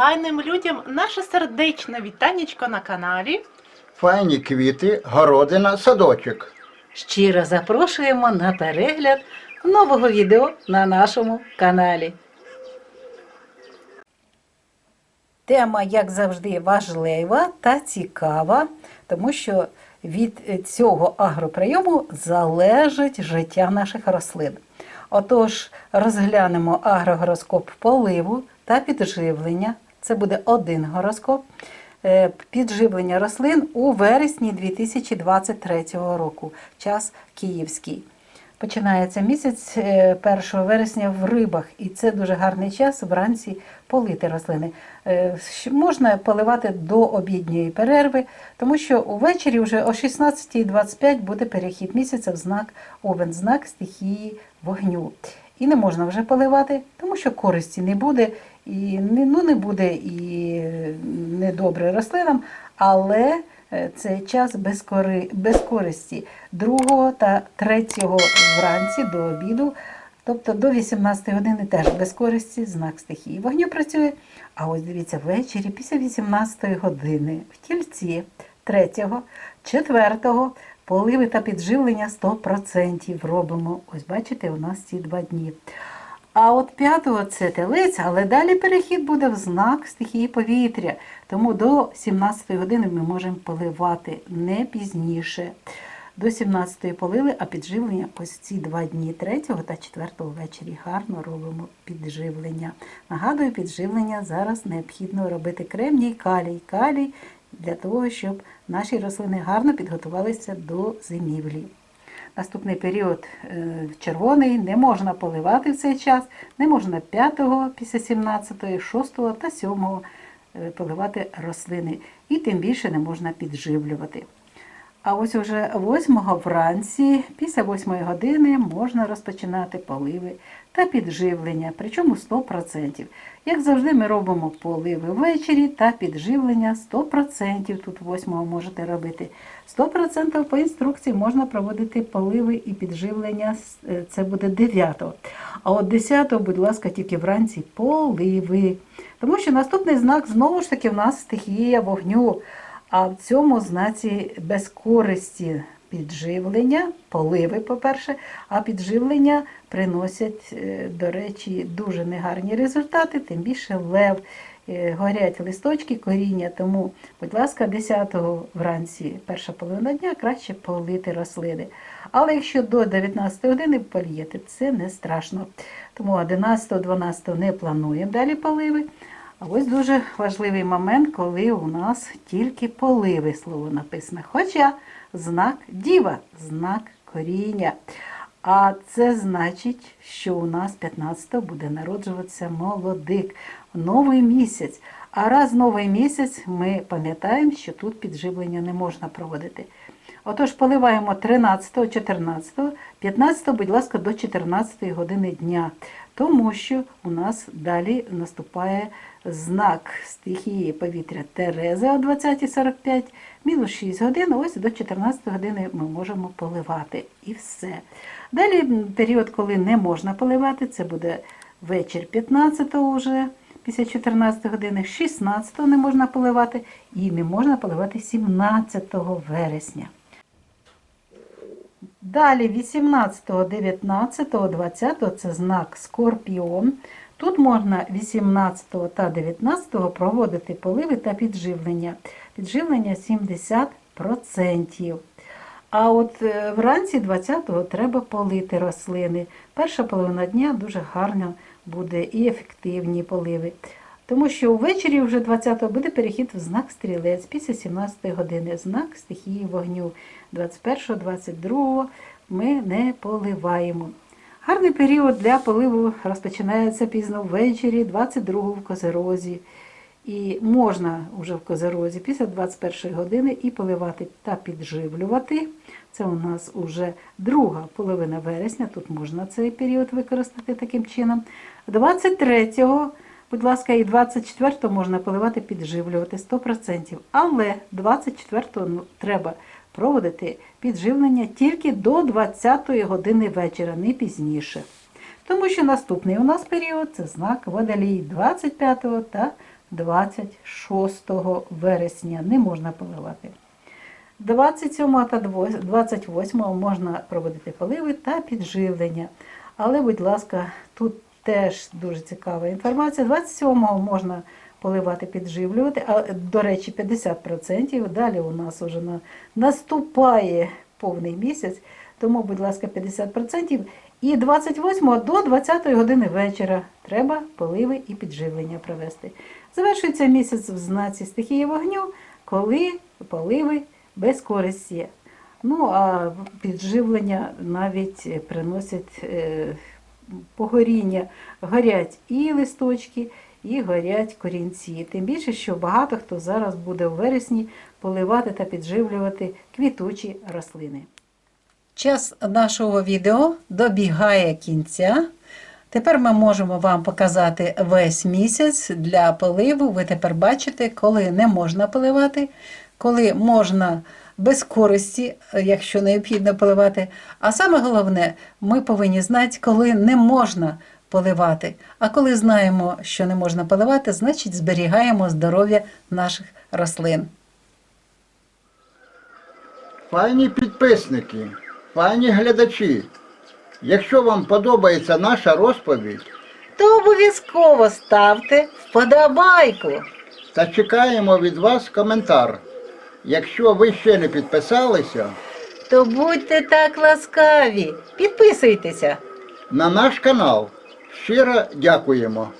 файним людям наше сердечне вітанечко на каналі. Файні квіти, городина, садочок. Щиро запрошуємо на перегляд нового відео на нашому каналі. Тема, як завжди, важлива та цікава, тому що від цього агроприйому залежить життя наших рослин. Отож, розглянемо агрогороскоп поливу та підживлення. Це буде один гороскоп. Е, Підживлення рослин у вересні 2023 року. Час київський. Починається місяць е, 1 вересня в рибах, і це дуже гарний час вранці полити рослини. Е, Можна поливати до обідньої перерви, тому що увечері вже о 16.25 буде перехід місяця в знак Овен, знак стихії вогню. І не можна вже поливати, тому що користі не буде, і ну, не буде і недобре рослинам, але е, це час без, кори, без користі. 2 та 3 вранці до обіду, тобто до 18 години теж без користі, знак стихії. Вогню працює. А ось дивіться, ввечері після 18 години в тільці 3, 4 поливи та підживлення 100% робимо. Ось бачите, у нас ці два дні. А от 5-го це телець, але далі перехід буде в знак стихії повітря. Тому до 17 години ми можемо поливати не пізніше. До 17-ї полили, а підживлення ось ці два дні 3 та 4 ввечері гарно робимо підживлення. Нагадую, підживлення зараз необхідно робити кремній калій. Калій для того, щоб наші рослини гарно підготувалися до зимівлі. Наступний період е, червоний, не можна поливати в цей час, не можна 5-го після 17-ї, 6-го та 7-го е, поливати рослини. І тим більше не можна підживлювати. А ось уже 8-го вранці, після 8 години, можна розпочинати поливи та підживлення, причому 100%. Як завжди, ми робимо поливи ввечері та підживлення 100%. Тут 8-го можете робити. 100% по інструкції можна проводити поливи і підживлення, е, це буде 9-го. А от 10-го, будь ласка, тільки вранці поливи. Тому що наступний знак знову ж таки в нас стихія вогню. А в цьому знаці без користі підживлення, поливи, по-перше, а підживлення приносять, е, до речі, дуже негарні результати, тим більше лев. Е, Горять листочки, коріння, тому, будь ласка, 10-го вранці, перша половина дня, краще полити рослини. Але якщо до 19 години полієте, це не страшно. Тому 11-12 не плануємо далі поливи. А ось дуже важливий момент, коли у нас тільки поливи слово написано. Хоча знак діва, знак коріння. А це значить, що у нас 15-го буде народжуватися молодик, новий місяць. А раз новий місяць ми пам'ятаємо, що тут підживлення не можна проводити. Отож, поливаємо 13, 14, 15, будь ласка, до 14 години дня, тому що у нас далі наступає знак стихії повітря Тереза о 20.45, мінус 6 годин, ось до 14 години ми можемо поливати. І все. Далі період, коли не можна поливати, це буде вечір 15 вже. Після 14 години 16 не можна поливати і не можна поливати 17 вересня. Далі 18, 19, 20 це знак Скорпіон. Тут можна 18 та 19 проводити поливи та підживлення. Підживлення 70%. А от е, вранці 20-го треба полити рослини. Перша половина дня дуже гарно буде і ефективні поливи. Тому що ввечері вже 20-го буде перехід в знак стрілець після 17 години, знак стихії вогню. 21-го, 22-го ми не поливаємо. Гарний період для поливу розпочинається пізно ввечері, 22-го в Козерозі. І можна вже в Козерозі після 21 години і поливати та підживлювати. Це у нас уже друга половина вересня, тут можна цей період використати таким чином. 23-го, будь ласка, і 24-го можна поливати, підживлювати 100%. Але 24-го ну, треба проводити підживлення тільки до 20-ї години вечора, не пізніше. Тому що наступний у нас період це знак водолій 25 та 26 вересня. Не можна поливати. 27 та 28 можна проводити поливи та підживлення. Але, будь ласка, тут теж дуже цікава інформація. 27 можна поливати, підживлювати, а до речі, 50%. Далі у нас вже на, наступає повний місяць, тому, будь ласка, 50%. І 28 до 20 години вечора треба поливи і підживлення провести. Завершується місяць в знаці стихії вогню, коли поливи без користі. Ну, а підживлення навіть приносять е, погоріння. Горять і листочки, і горять корінці. Тим більше, що багато хто зараз буде у вересні поливати та підживлювати квітучі рослини. Час нашого відео добігає кінця. Тепер ми можемо вам показати весь місяць для поливу. Ви тепер бачите, коли не можна поливати, коли можна без користі, якщо необхідно поливати. А саме головне, ми повинні знати, коли не можна поливати. А коли знаємо, що не можна поливати, значить зберігаємо здоров'я наших рослин. Файні підписники, файні глядачі. Якщо вам подобається наша розповідь, То обов'язково ставте вподобайку. та чекаємо від вас коментар. Якщо ви ще не підписалися, То будьте так ласкаві, підписуйтеся. на наш канал щиро дякуємо.